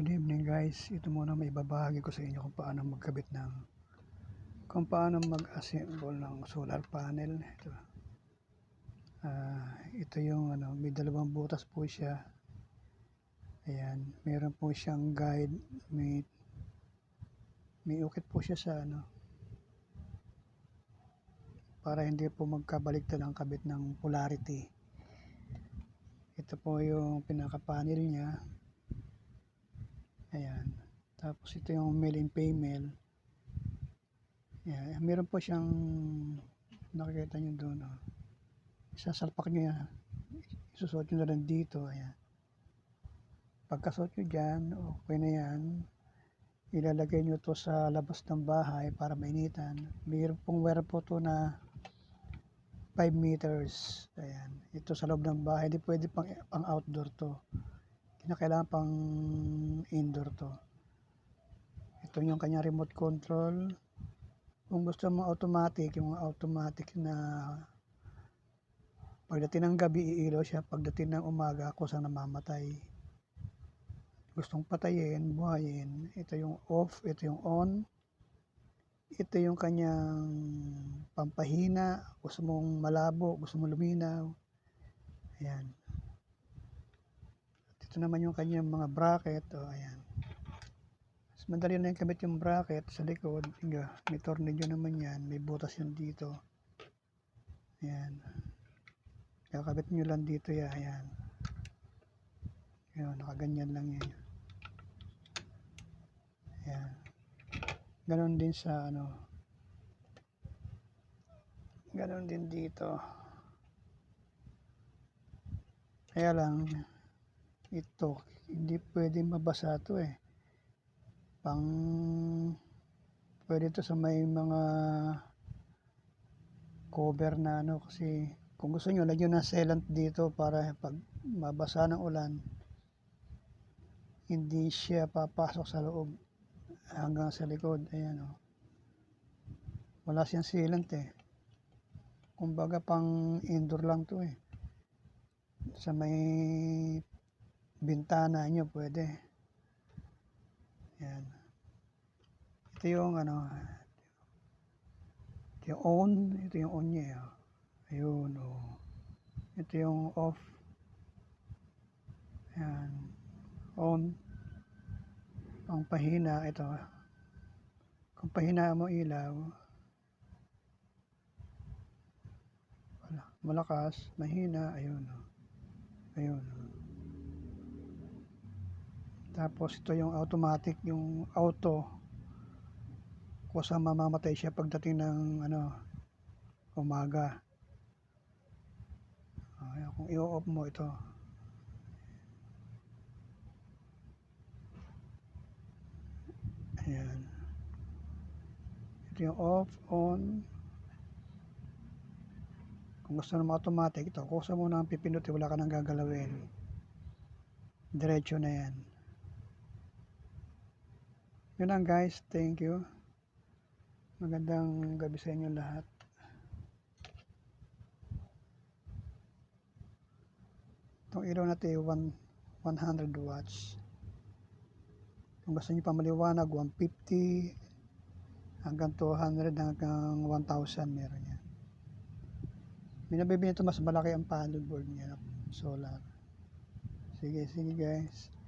Good evening guys. Ito muna may babahagi ko sa inyo kung paano magkabit ng kung paano mag-assemble ng solar panel. Ito. Ah, ito yung ano, may dalawang butas po siya. Ayan, meron po siyang guide, may may ukit po siya sa ano para hindi po magkabaliktad ang kabit ng polarity. Ito po yung pinaka-panel niya. Ayan. Tapos ito yung male and female. Ayan. Meron po siyang nakikita nyo doon. Oh. Isasalpak nyo yan. Isusot nyo na lang dito. Ayan. Pagkasuot nyo dyan, okay na yan. Ilalagay nyo to sa labas ng bahay para mainitan. Mayroon pong wire po to na 5 meters. Ayan. Ito sa loob ng bahay. Hindi pwede pang, pang outdoor to. Kinakailangan pang indoor to. Ito yung kanya remote control. Kung gusto mo automatic, yung automatic na pagdating ng gabi iilaw siya, pagdating ng umaga sa namamatay. Gustong patayin, buhayin. Ito yung off, ito yung on. Ito yung kanyang pampahina. Gusto mong malabo, gusto mong luminaw. Ayan. Ito naman yung kanyang mga bracket. O, ayan. Mas madali na yung kabit yung bracket sa likod. May tornilyo naman yan. May butas yan dito. Ayan. Kakabit nyo lang dito yan. Ayan. Ayan, nakaganyan lang yan. Ayan. Ganon din sa ano. Ganon din dito. Kaya lang, ito, hindi pwede mabasa to eh. Pang, pwede to sa may mga cover na ano kasi kung gusto nyo, lagyan ng sealant dito para pag mabasa ng ulan, hindi siya papasok sa loob hanggang sa likod. Ayan o. Wala siyang sealant eh. Kumbaga pang indoor lang to eh. Sa may bintana nyo pwede. Yan. Ito yung ano. Ito yung on. Ito yung on niya. eh. Ayun o. Ito yung off. Yan. On. Ang pahina ito. Kung pahina mo ilaw. Wala. Malakas. Mahina. Ayun o. Ayun. Tapos ito yung automatic, yung auto. Kung saan mamamatay siya pagdating ng ano, umaga. Ay, kung i-off mo ito. Ayan. Ito yung off, on. Kung gusto naman automatic, ito. Gusto mo nang pipinutin, wala ka nang gagalawin. Diretso na yan. Yun lang guys. Thank you. Magandang gabi sa inyo lahat. Itong ilaw natin 1, 100 watts. Kung gusto nyo pa maliwanag, 150 hanggang 200 hanggang 1,000 meron yan. May nabibili ito mas malaki ang panel board niya, solar. Sige, sige guys.